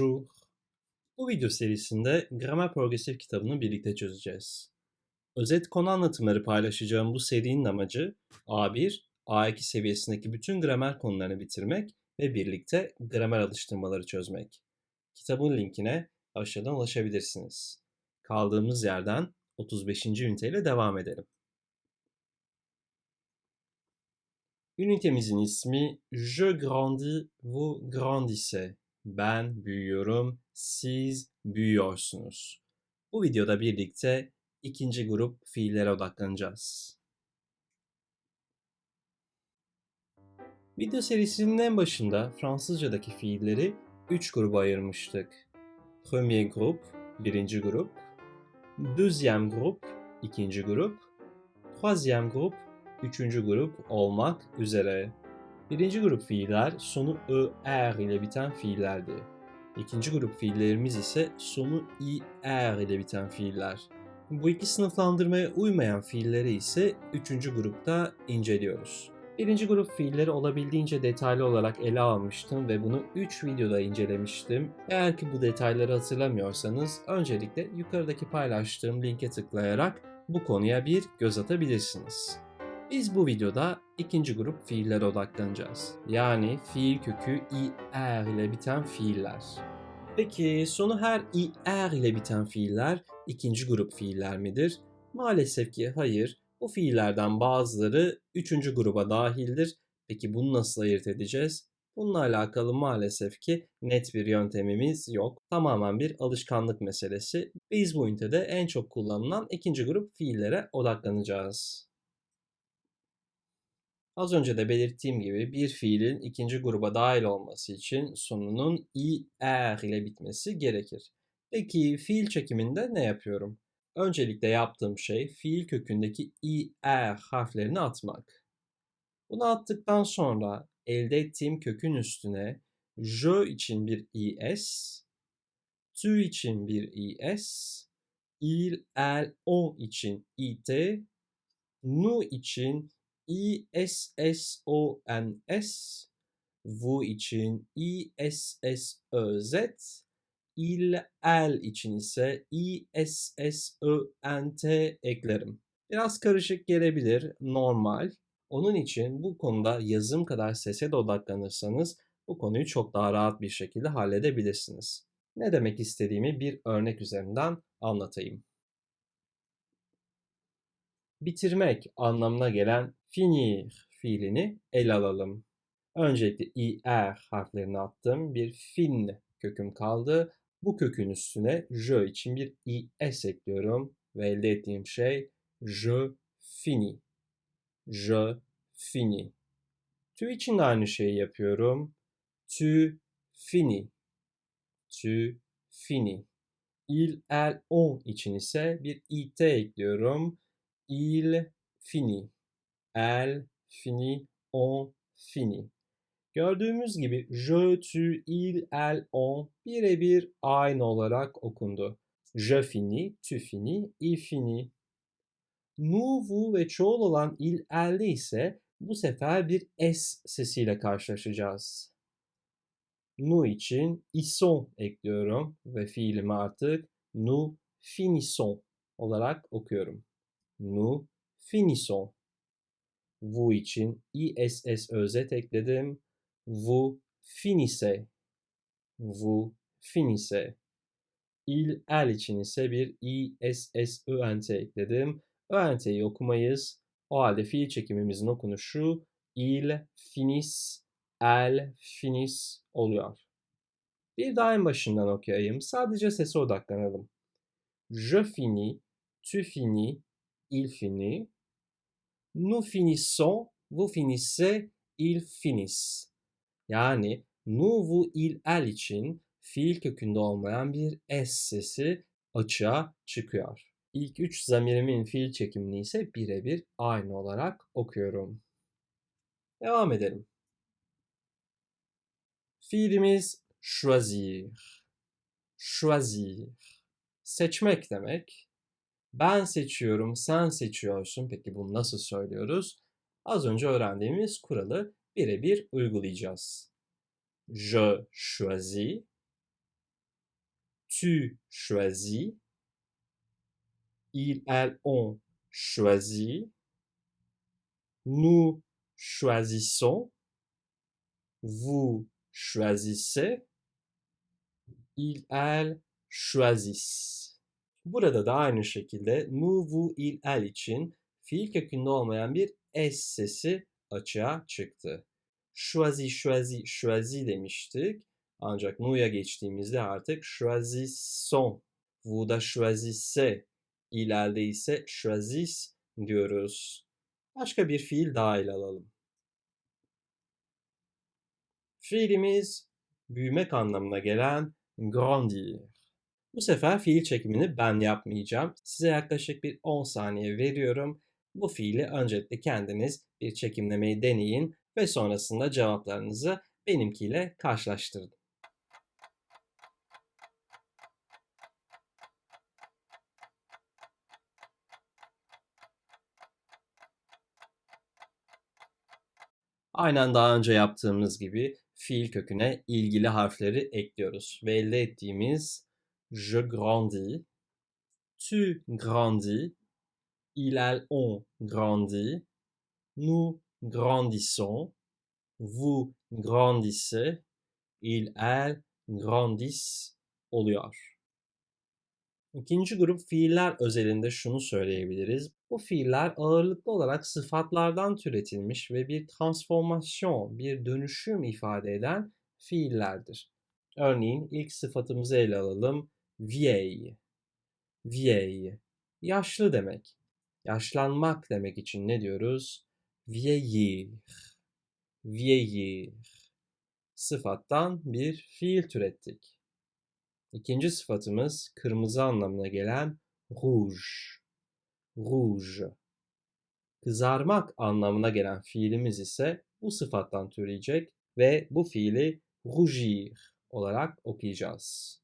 Bonjour. Bu video serisinde gramer progresif kitabını birlikte çözeceğiz. Özet konu anlatımları paylaşacağım bu serinin amacı A1, A2 seviyesindeki bütün gramer konularını bitirmek ve birlikte gramer alıştırmaları çözmek. Kitabın linkine aşağıdan ulaşabilirsiniz. Kaldığımız yerden 35. üniteyle devam edelim. Ünitemizin ismi Je grandis, vous grandissez. Ben büyüyorum, siz büyüyorsunuz. Bu videoda birlikte ikinci grup fiillere odaklanacağız. Video serisinin en başında Fransızcadaki fiilleri 3 gruba ayırmıştık. Premier grup, birinci grup. Deuxième grup, ikinci grup. Troisième grup, üçüncü grup olmak üzere. Birinci grup fiiller sonu er ile biten fiillerdi. İkinci grup fiillerimiz ise sonu er ile biten fiiller. Bu iki sınıflandırmaya uymayan fiilleri ise üçüncü grupta inceliyoruz. Birinci grup fiilleri olabildiğince detaylı olarak ele almıştım ve bunu 3 videoda incelemiştim. Eğer ki bu detayları hatırlamıyorsanız öncelikle yukarıdaki paylaştığım linke tıklayarak bu konuya bir göz atabilirsiniz. Biz bu videoda ikinci grup fiillere odaklanacağız. Yani fiil kökü er ile biten fiiller. Peki sonu her er ile biten fiiller ikinci grup fiiller midir? Maalesef ki hayır. Bu fiillerden bazıları üçüncü gruba dahildir. Peki bunu nasıl ayırt edeceğiz? Bununla alakalı maalesef ki net bir yöntemimiz yok. Tamamen bir alışkanlık meselesi. Biz bu ünitede en çok kullanılan ikinci grup fiillere odaklanacağız. Az önce de belirttiğim gibi bir fiilin ikinci gruba dahil olması için sonunun er ile bitmesi gerekir. Peki fiil çekiminde ne yapıyorum? Öncelikle yaptığım şey fiil kökündeki er harflerini atmak. Bunu attıktan sonra elde ettiğim kökün üstüne je için bir is, tu için bir is, il, el, on için it, nu için ISSONS, vous için ISSÖZ, il, el için ise ISSÖNT eklerim. Biraz karışık gelebilir, normal. Onun için bu konuda yazım kadar sese de odaklanırsanız bu konuyu çok daha rahat bir şekilde halledebilirsiniz. Ne demek istediğimi bir örnek üzerinden anlatayım. Bitirmek anlamına gelen finir fiilini ele alalım. Öncelikle ir harflerini attım. Bir fin köküm kaldı. Bu kökün üstüne je için bir is ekliyorum ve elde ettiğim şey je fini. Je fini. Tu için de aynı şeyi yapıyorum. Tu fini. Tu fini. Il, el, on için ise bir it ekliyorum. Il fini elle finit, on finit. Gördüğümüz gibi je, tu, il, elle, on birebir aynı olarak okundu. Je finis, tu finis, il. Nous, vous ve çoğul olan il, elde ise bu sefer bir s sesiyle karşılaşacağız. Nous için ison ekliyorum ve fiilimi artık nous finissons olarak okuyorum. Nous finissons. Vous için ISSÖZ ekledim. Vous finissez. Vous finissez. Il, el için ise bir ISSÖNT ekledim. ÖNT'yi okumayız. O halde fiil çekimimizin okunuşu il finis, el finis oluyor. Bir daha en başından okuyayım. Sadece sese odaklanalım. Je finis, tu finis, il finit, nous finissons, vous finissez, ils finissent. Yani nu, vu, il, el için fiil kökünde olmayan bir s sesi açığa çıkıyor. İlk üç zamirimin fiil çekimini ise birebir aynı olarak okuyorum. Devam edelim. Fiilimiz choisir. Choisir. Seçmek demek. Ben seçiyorum, sen seçiyorsun. Peki bunu nasıl söylüyoruz? Az önce öğrendiğimiz kuralı birebir uygulayacağız. Je choisis, Tu choisis. Ils, elles, ont choisi. Nous choisissons. Vous choisissez. Ils, elles choisissent. Burada da aynı şekilde nous, vous, il, elle için fiil kökünde olmayan bir s sesi açığa çıktı. Choisi, choisi, choisi demiştik. Ancak nu'ya geçtiğimizde artık choisissons. Vous da choisissez. İlelde ise choisis diyoruz. Başka bir fiil daha ele alalım. Fiilimiz büyümek anlamına gelen grandir. Bu sefer fiil çekimini ben yapmayacağım. Size yaklaşık bir 10 saniye veriyorum. Bu fiili öncelikle kendiniz bir çekimlemeyi deneyin ve sonrasında cevaplarınızı benimkiyle karşılaştırın. Aynen daha önce yaptığımız gibi fiil köküne ilgili harfleri ekliyoruz ve elde ettiğimiz je grandis, tu grandis, ils elles ont grandi, nous grandissons, vous grandissez, ils elles grandissent oluyor. İkinci grup fiiller özelinde şunu söyleyebiliriz. Bu fiiller ağırlıklı olarak sıfatlardan türetilmiş ve bir transformasyon, bir dönüşüm ifade eden fiillerdir. Örneğin ilk sıfatımızı ele alalım. Vieille. Vieille. Yaşlı demek. Yaşlanmak demek için ne diyoruz? Vieillir. Vieillir. Sıfattan bir fiil türettik. İkinci sıfatımız kırmızı anlamına gelen rouge. Rouge. Kızarmak anlamına gelen fiilimiz ise bu sıfattan türeyecek ve bu fiili rougir olarak okuyacağız.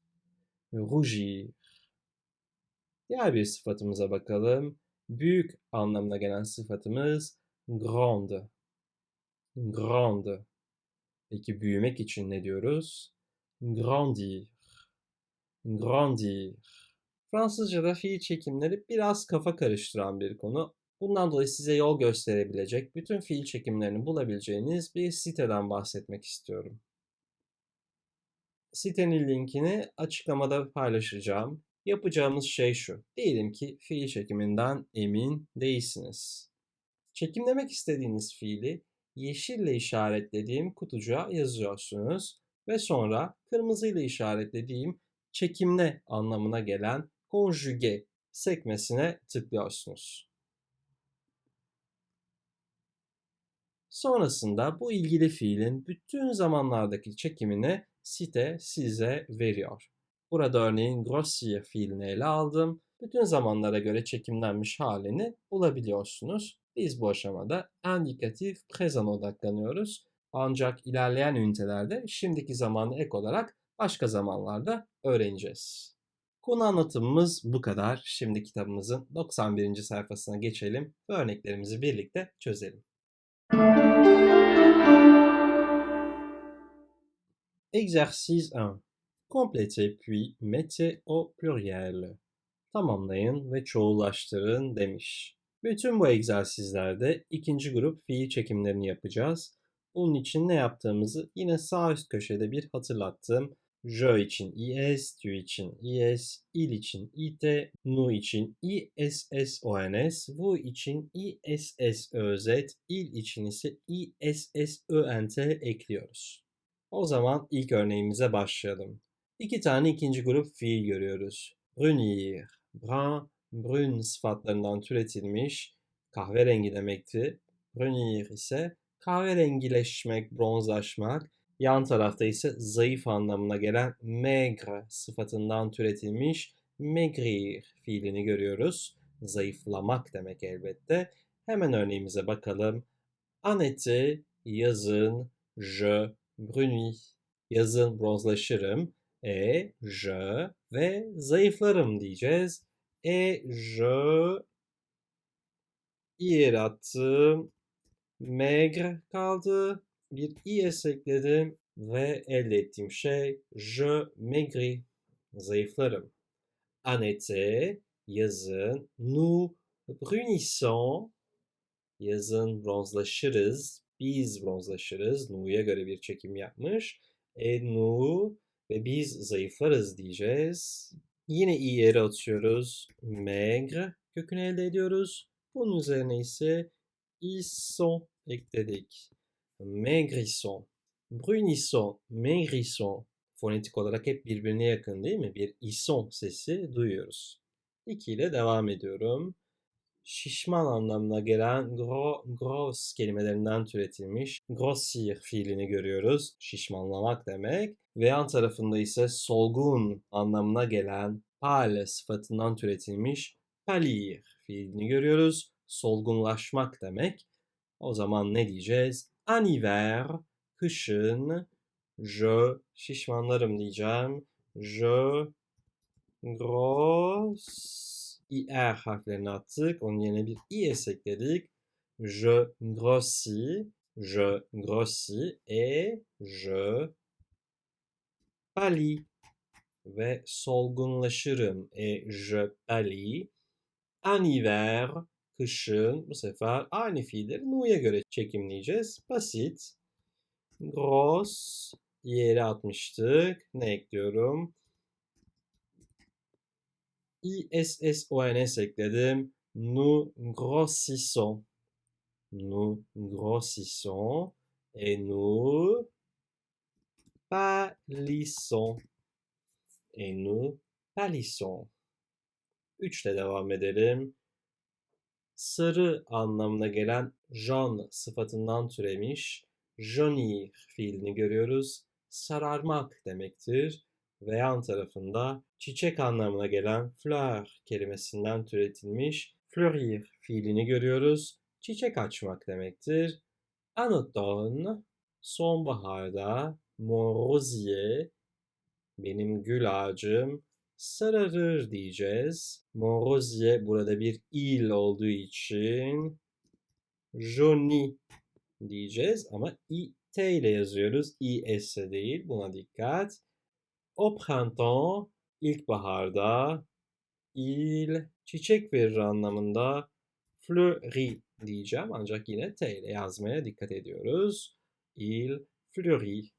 Rougir. Diğer bir sıfatımıza bakalım. Büyük anlamına gelen sıfatımız grande. Grande. Peki büyümek için ne diyoruz? Grandir. Grandir. Fransızca'da fiil çekimleri biraz kafa karıştıran bir konu. Bundan dolayı size yol gösterebilecek, bütün fiil çekimlerini bulabileceğiniz bir siteden bahsetmek istiyorum. Sitenin linkini açıklamada paylaşacağım. Yapacağımız şey şu. Diyelim ki fiil çekiminden emin değilsiniz. Çekimlemek istediğiniz fiili yeşille işaretlediğim kutucuğa yazıyorsunuz ve sonra kırmızıyla işaretlediğim çekimle anlamına gelen konjüge sekmesine tıklıyorsunuz. Sonrasında bu ilgili fiilin bütün zamanlardaki çekimini site size veriyor. Burada örneğin grossier fiilini ele aldım. Bütün zamanlara göre çekimlenmiş halini bulabiliyorsunuz. Biz bu aşamada indikatif present odaklanıyoruz. Ancak ilerleyen ünitelerde şimdiki zamanı ek olarak başka zamanlarda öğreneceğiz. Konu anlatımımız bu kadar. Şimdi kitabımızın 91. sayfasına geçelim ve örneklerimizi birlikte çözelim. Exercice 1. Complétez puis mettez au pluriel. Tamamlayın ve çoğullaştırın demiş. Bütün bu egzersizlerde ikinci grup fiil çekimlerini yapacağız. Bunun için ne yaptığımızı yine sağ üst köşede bir hatırlattım. Je için is, tu için is, il için it, nu için issons, vous için issöz, il için ise issönt ekliyoruz. O zaman ilk örneğimize başlayalım. İki tane ikinci grup fiil görüyoruz. Brunir, brun, brun sıfatlarından türetilmiş kahverengi demekti. Brunir ise kahverengileşmek, bronzlaşmak. Yan tarafta ise zayıf anlamına gelen maigre sıfatından türetilmiş maigrir fiilini görüyoruz. Zayıflamak demek elbette. Hemen örneğimize bakalım. Anete yazın, je brunis. Yazın bronzlaşırım. E, je ve zayıflarım diyeceğiz. E, je i attım. Maigre kaldı. Bir is ekledim ve elde ettiğim şey je maigris. Zayıflarım. En été, yazın. Nous brunissons, yazın bronzlaşırız. Biz bronzlaşırız. Nu'ya göre bir çekim yapmış. E nu ve biz zayıflarız diyeceğiz. Yine i yere atıyoruz. Maigre kökünü elde ediyoruz. Bunun üzerine ise ils sont ekledik. Maigrissons, brunissons, maigrissons. Fonetik olarak hep birbirine yakın değil mi? Bir ison sesi duyuyoruz. İki ile devam ediyorum. Şişman anlamına gelen gros, gros kelimelerinden türetilmiş grossir fiilini görüyoruz. Şişmanlamak demek. Ve yan tarafında ise solgun anlamına gelen pâle sıfatından türetilmiş pâlir fiilini görüyoruz. Solgunlaşmak demek. O zaman ne diyeceğiz? En kışın, je, şişmanlarım diyeceğim. Je, gros, ir harflerini attık. Onun yerine bir is ekledik. Je grossis, je grossis et je pâlis ve solgunlaşırım. E je pâlis. En hiver, kışın bu sefer aynı fiilleri nu'ya göre çekimleyeceğiz. Basit. Gros yere atmıştık. Ne ekliyorum? ISSONS ekledim. Nous grossissons. Nous grossissons et nous pâlissons. Et nous pâlissons. Üçle devam edelim. Sarı anlamına gelen jaune sıfatından türemiş jaunir fiilini görüyoruz. Sararmak demektir. Ve tarafında çiçek anlamına gelen fleur kelimesinden türetilmiş fleurir fiilini görüyoruz. Çiçek açmak demektir. En automne, sonbaharda, mon rosier, benim gül ağacım, sararır diyeceğiz. Mon rosier burada bir il olduğu için jauni diyeceğiz ama i t ile yazıyoruz. i s değil. Buna dikkat. Au printemps, ilkbaharda, il çiçek verir anlamında fleurit diyeceğim. Ancak yine t ile yazmaya dikkat ediyoruz. Il fleurit.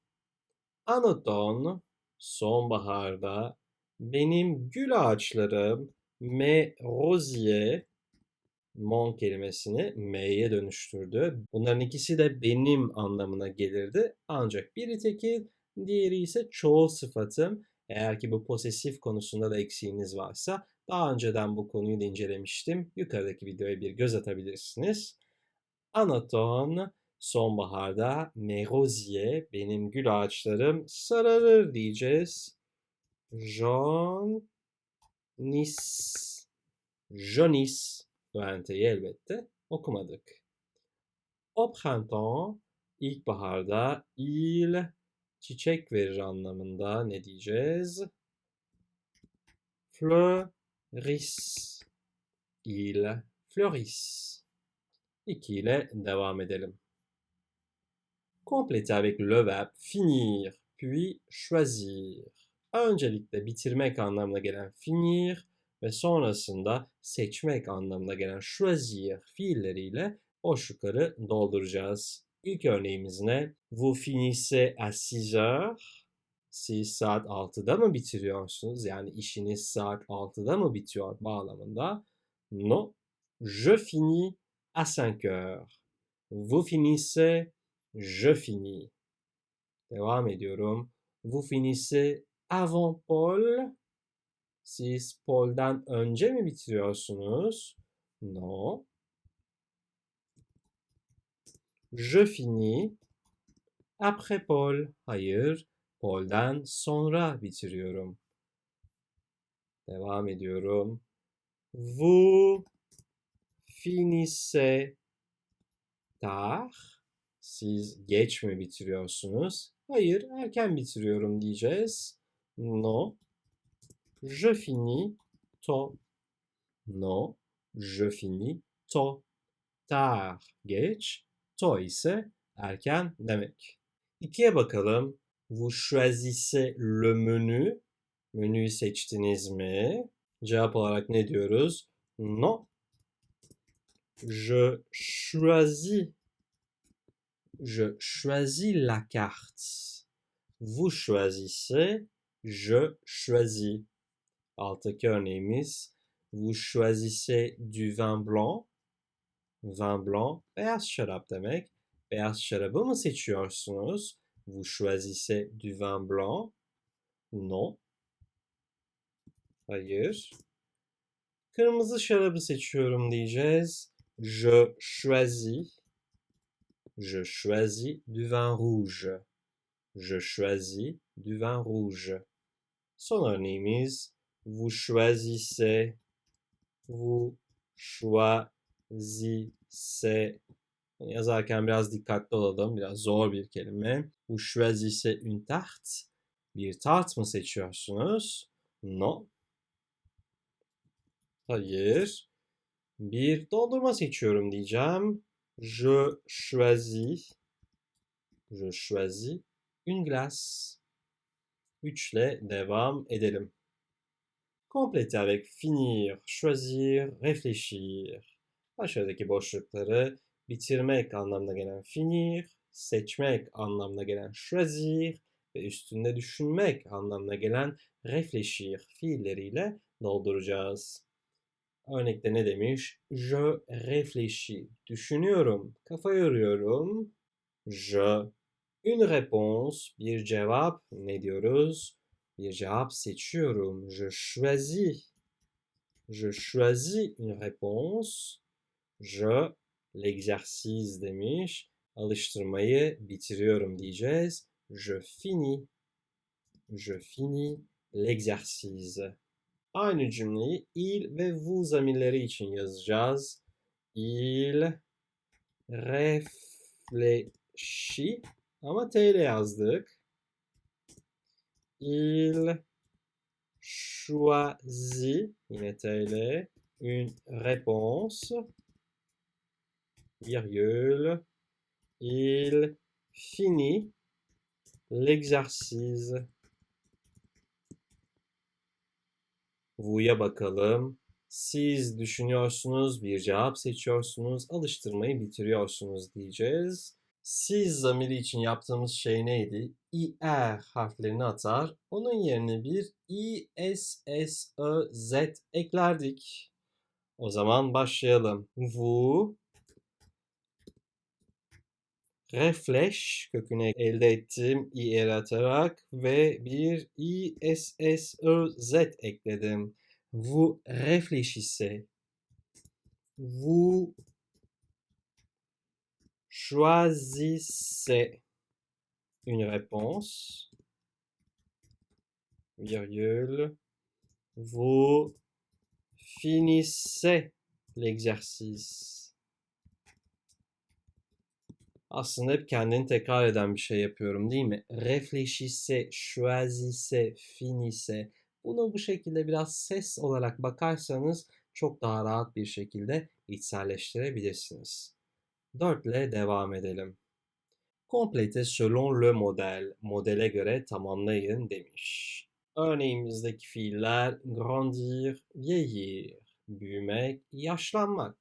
Automne, sonbaharda, benim gül ağaçlarım, mes rosiers, mon kelimesini m'ye dönüştürdü. Bunların ikisi de benim anlamına gelirdi. Ancak biri tekil, diğeri ise çoğul sıfatım. Eğer ki bu posesif konusunda da eksiğiniz varsa daha önceden bu konuyu da incelemiştim. Yukarıdaki videoya bir göz atabilirsiniz. Anaton, sonbaharda merosier, benim gül ağaçlarım sararır diyeceğiz. Jaune, nis, jaunis, Öğrenteyi elbette okumadık. Au printemps, ilkbaharda, il, çiçek verir anlamında ne diyeceğiz? Fleuris. Il fleuris. İki ile devam edelim. Compléter avec le verbe finir, puis choisir. Öncelikle bitirmek anlamına gelen finir ve sonrasında seçmek anlamına gelen choisir fiilleriyle boşlukları dolduracağız. İlk örneğimiz ne? Vous finissez à 6 heures. Siz saat 6'da mı bitiriyorsunuz? Yani işiniz saat 6'da mı bitiyor bağlamında? Non, je finis à 5 heures. Vous finissez, je finis. Devam ediyorum. Vous finissez avant Paul. Siz Paul'dan önce mi bitiriyorsunuz? No. Je finis après Paul. Hayır, Paul'dan sonra bitiriyorum. Devam ediyorum. Vous finissez tard. Siz geç mi bitiriyorsunuz? Hayır, erken bitiriyorum diyeceğiz. No. Je finis tôt. Non, je finis tôt. Tard, geç. Tôt ise erken demek. İkiye bakalım. Vous choisissez le menu. Menüyü seçtiniz mi? Cevap olarak ne diyoruz? Non. Je choisis. Je choisis la carte. Vous choisissez. Je choisis. Alttaki örneğimiz. Vous choisissez du vin blanc. Vin blanc, beyaz şarap demek. Beyaz şarabı mı seçiyorsunuz? Vous choisissez du vin blanc? Non. Hayır. Kırmızı şarabı seçiyorum diyeceğiz. Je choisis. Je choisis du vin rouge. Je choisis du vin rouge. Son örneğimiz vous choisissez. Vous choisissez. Bunu yazarken biraz dikkatli olalım. Biraz zor bir kelime. Vous choisissez une. Bir tart mı seçiyorsunuz? Non. Hayır. Bir dondurma seçiyorum diyeceğim. Je choisis. Je choisis une glace. Üçle devam edelim. Compléter avec finir, choisir, réfléchir. Aşağıdaki boşlukları bitirmek anlamına gelen finir, seçmek anlamına gelen choisir ve üstünde düşünmek anlamına gelen réfléchir fiilleriyle dolduracağız. Örnekte ne demiş? Je réfléchis. Düşünüyorum, kafa yoruyorum. Je. Une réponse, bir cevap. Ne diyoruz? Bir cevap seçiyorum. Je choisis. Je choisis une réponse. Je l'exercice demiş. Alıştırmayı bitiriyorum diyeceğiz. Je finis. Je finis l'exercice. Aynı cümleyi il ve vous zamirleri için yazacağız. Il réfléchit ama T ile yazdık. Il choisit yine T ile une réponse virgule il finit l'exercice Vu'ya bakalım. Siz düşünüyorsunuz, bir cevap seçiyorsunuz, alıştırmayı bitiriyorsunuz diyeceğiz. Siz zamiri için yaptığımız şey neydi? IR harflerini atar. Onun yerine bir I, S, S, Ö, Z eklerdik. O zaman başlayalım. Refresh köküne elde ettim i i s s ö z. Vous réfléchissez. Vous choisissez une réponse. Virgule. Vous finissez l'exercice. Aslında hep kendini tekrar eden bir şey yapıyorum değil mi? Réfléchissez, choisissez, finissez. Bunu bu şekilde biraz ses olarak bakarsanız çok daha rahat bir şekilde içselleştirebilirsiniz. 4 ile devam edelim. Complétez selon le modèle. Modele göre tamamlayın demiş. Örneğimizdeki fiiller grandir, vieillir, büyümek, yaşlanmak.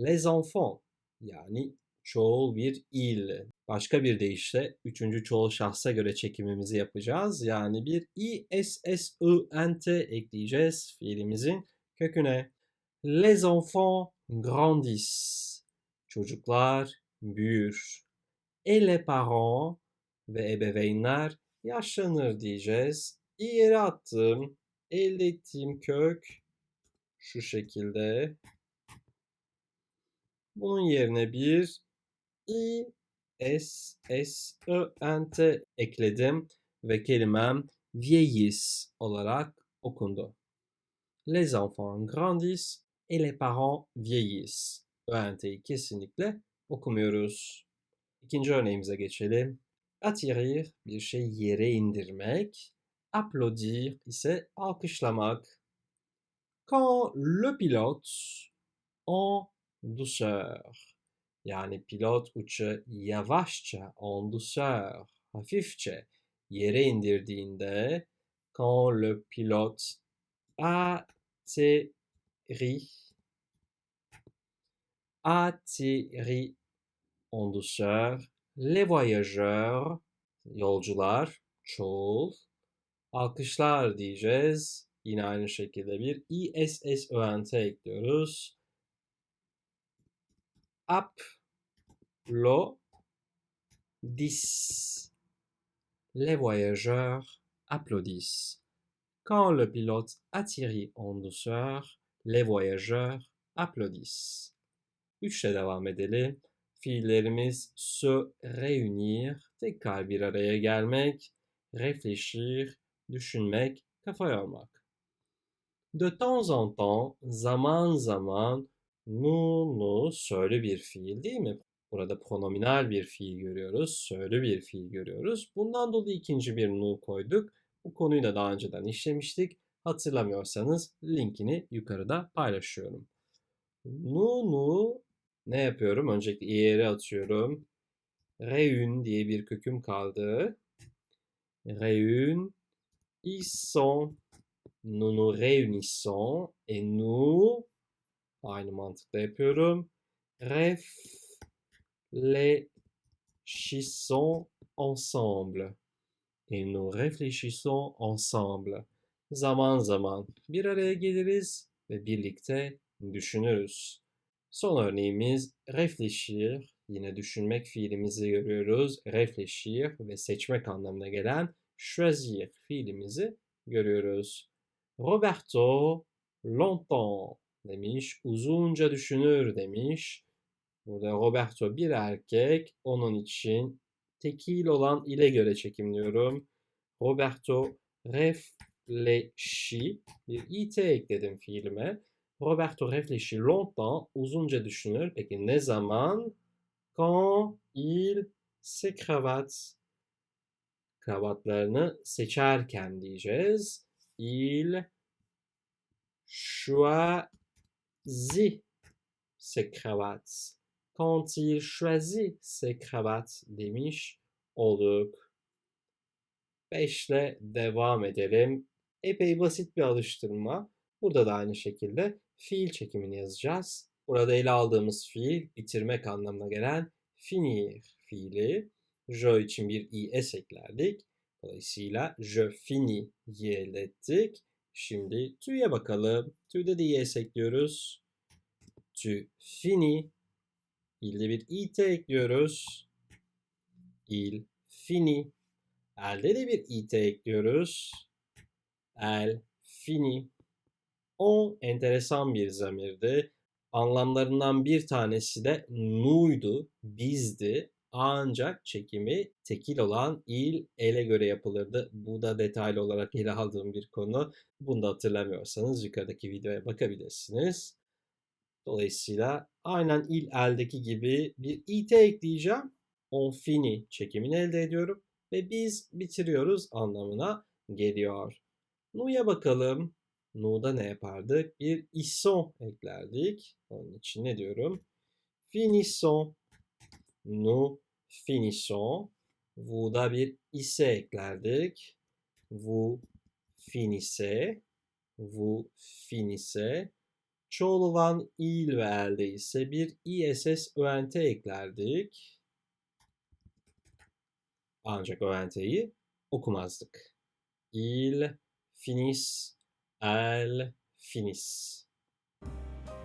Les enfants yani çoğul bir il. Başka bir deyişle üçüncü çoğul şahsa göre çekimimizi yapacağız. Yani bir i s s i n t ekleyeceğiz fiilimizin köküne. Les enfants grandissent. Çocuklar büyür. Et les parents ve ebeveynler yaşlanır diyeceğiz. Yere attım. Elde ettiğim kök şu şekilde. Bunun yerine bir i s s ö n t ekledim ve kelimem vieillissent olarak okundu. Les enfants grandissent et les parents vieillissent. ÖNT'yi kesinlikle okumuyoruz. İkinci örneğimize geçelim. Attirer bir şey yere indirmek. Applaudir ise alkışlamak. Quand le pilote en douceur yani pilot uçağı yavaşça, en douceur, hafifçe yere indirdiğinde quand le pilote atterrit atterrit en douceur. Les voyageurs, yolcular, çoğul. Alkışlar diyeceğiz. Yine aynı şekilde bir ISS öğenti ekliyoruz. Applaudissent. Les voyageurs applaudissent. Quand le pilote atterrit en douceur, les voyageurs applaudissent. Üçle devam edelim. Fiillerimiz se réunir, tekrar bir araya réfléchir, düşünmek, kafa yormak. De temps en temps, zaman zaman, nu, nu, söylü bir fiil değil mi? Burada pronominal bir fiil görüyoruz, söylü bir fiil görüyoruz. Bundan dolayı ikinci bir nu koyduk. Bu konuyu da daha önceden işlemiştik. Hatırlamıyorsanız linkini yukarıda paylaşıyorum. Nu nu ne yapıyorum? Öncelikle i'leri atıyorum. Reün diye bir köküm kaldı. Reün. Ils sont. Nous nous réunissons. Et nous. Aynı mantıkla yapıyorum. Réfléchissons ensemble. Et nous réfléchissons ensemble. Zaman zaman bir araya geliriz ve birlikte düşünürüz. Son örneğimiz réfléchir. Yine düşünmek fiilimizi görüyoruz. Réfléchir ve seçmek anlamına gelen choisir fiilimizi görüyoruz. Roberto longtemps demiş. Uzunca düşünür demiş. Burada Roberto bir erkek. Onun için tekil olan ile göre çekimliyorum. Roberto réfléchit. Bir it ekledim fiilime. Roberto réfléchit longtemps, uzunca düşünür. Peki ne zaman? Quand il se cravate. Kravatlarını seçerken diyeceğiz. Il choisit ses cravates. Quand il choisit ses cravates demiş olduk. Beşle devam edelim. Epey basit bir alıştırma. Burada da aynı şekilde fiil çekimini yazacağız. Burada ele aldığımız fiil bitirmek anlamına gelen finir fiili. Je için bir is eklerdik. Dolayısıyla je finis elde ettik. Şimdi tu'ya bakalım. Tu'da da is ekliyoruz. Tu finis. İlde bir it ekliyoruz. Il finit. Elde de bir it ekliyoruz. El finit. On enteresan bir zamirdi. Anlamlarından bir tanesi de nu'ydu, bizdi. Ancak çekimi tekil olan il ele göre yapılırdı. Bu da detaylı olarak ele aldığım bir konu. Bunu da hatırlamıyorsanız yukarıdaki videoya bakabilirsiniz. Dolayısıyla aynen il eldeki gibi bir it ekleyeceğim. On fini çekimini elde ediyorum ve biz bitiriyoruz anlamına geliyor. Nu'ya bakalım. Nu'da ne yapardık? Bir ison eklerdik. Onun için ne diyorum? Finissons. Nous finissons. Vou'da bir ise eklerdik. Vous finissez. Vous finissez. Çoğul olan il ve elde ise bir iss öğente eklerdik. Ancak öğenteyi okumazdık. Il finis el finis.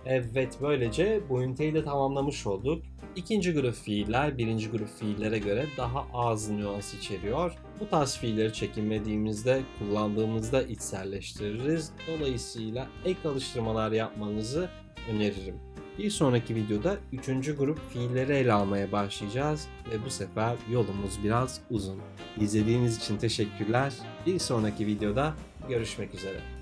Evet böylece bu üniteyi de tamamlamış olduk. İkinci grup fiiller birinci grup fiillere göre daha az nüans içeriyor. Bu tarz fiilleri çekinmediğimizde, kullandığımızda içselleştiririz. Dolayısıyla ek alıştırmalar yapmanızı öneririm. Bir sonraki videoda üçüncü grup fiilleri ele almaya başlayacağız ve bu sefer yolumuz biraz uzun. İzlediğiniz için teşekkürler. Bir sonraki videoda görüşmek üzere.